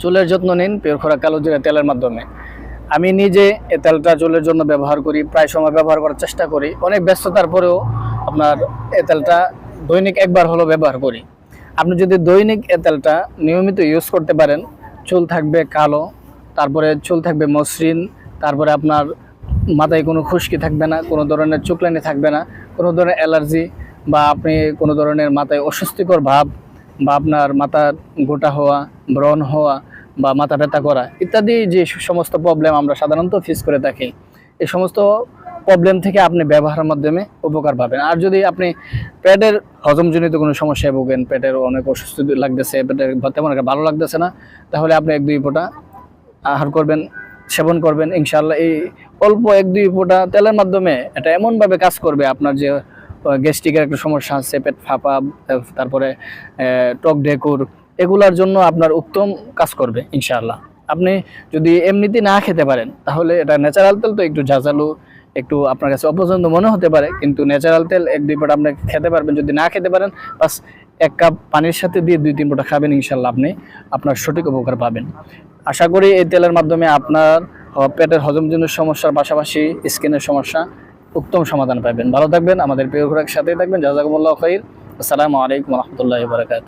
চুলের যত্ন নিন, পিওর খোরাক কালো জিরা তেলের মাধ্যমে। আমি নিজে এই তেলটা চুলের জন্য ব্যবহার করি, প্রায় সময় ব্যবহার করার চেষ্টা করি। অনেক ব্যস্ততার পরেও আপনার এই তেলটা দৈনিক একবার হলো ব্যবহার করি। আপনি যদি দৈনিক এই তেলটা নিয়মিত ইউজ করতে পারেন, চুল থাকবে কালো, তারপরে চুল থাকবে মসৃণ, তারপরে আপনার মাথায় কোনো খুশকি থাকবে না, কোনো ধরনের চুকলানি থাকবে না, কোনো ধরনের অ্যালার্জি বা আপনি কোনো ধরনের মাথায় অস্বস্তিকর ভাব বা আপনার মাথার গোটা হওয়া, ব্রণ হওয়া বা মাথা ব্যথা করা ইত্যাদি যে সমস্ত প্রবলেম আমরা সাধারণত ফেস করে থাকি, এই সমস্ত প্রবলেম থেকে আপনি ব্যবহারের মাধ্যমে উপকার পাবেন। আর যদি আপনি পেটের হজমজনিত কোনো সমস্যায় ভোগেন, পেটের অনেক অসুস্থ লাগতেছে, পেটের তেমন একটা ভালো লাগতেছে না, তাহলে আপনি এক দুই ফোঁটা আহার করবেন, সেবন করবেন ইনশাল্লাহ এই অল্প এক দুই ফোঁটা তেলের মাধ্যমে এটা এমনভাবে কাজ করবে আপনার যে গ্যাস্ট্রিকের একটা সমস্যা আছে, পেট ফাঁপা তারপরে টক ডেকুর এগুলার জন্য আপনার উত্তম কাজ করবে, ইনশাআল্লাহ। আপনি যদি এমনিতে না খেতে পারেন, তাহলে এটা ন্যাচারাল তেল তো একটু ঝাঁঝালু, একটু আপনার কাছে অপছন্দ মনে হতে পারে, কিন্তু ন্যাচারাল তেল এক দুই ফোঁটা আপনি খেতে পারবেন, যদি না খেতে পারেন, বাস এক কাপ পানির সাথে দিয়ে দুই তিন ফোঁটা খাবেন ইনশাল্লাহ আপনি আপনার সঠিক উপকার পাবেন। আশা করি এই তেলের মাধ্যমে আপনার পেটের হজমজনিত সমস্যার পাশাপাশি স্কিনের সমস্যা উত্তম সমাধান পাবেন। ভালো থাকবেন, আমাদের প্রিয় ঘোরার সাথেই থাকবেন। জাজাকুমুল্লাহ খাইর। আসসালামু আলাইকুম রহমতুল্লাহ বারকাত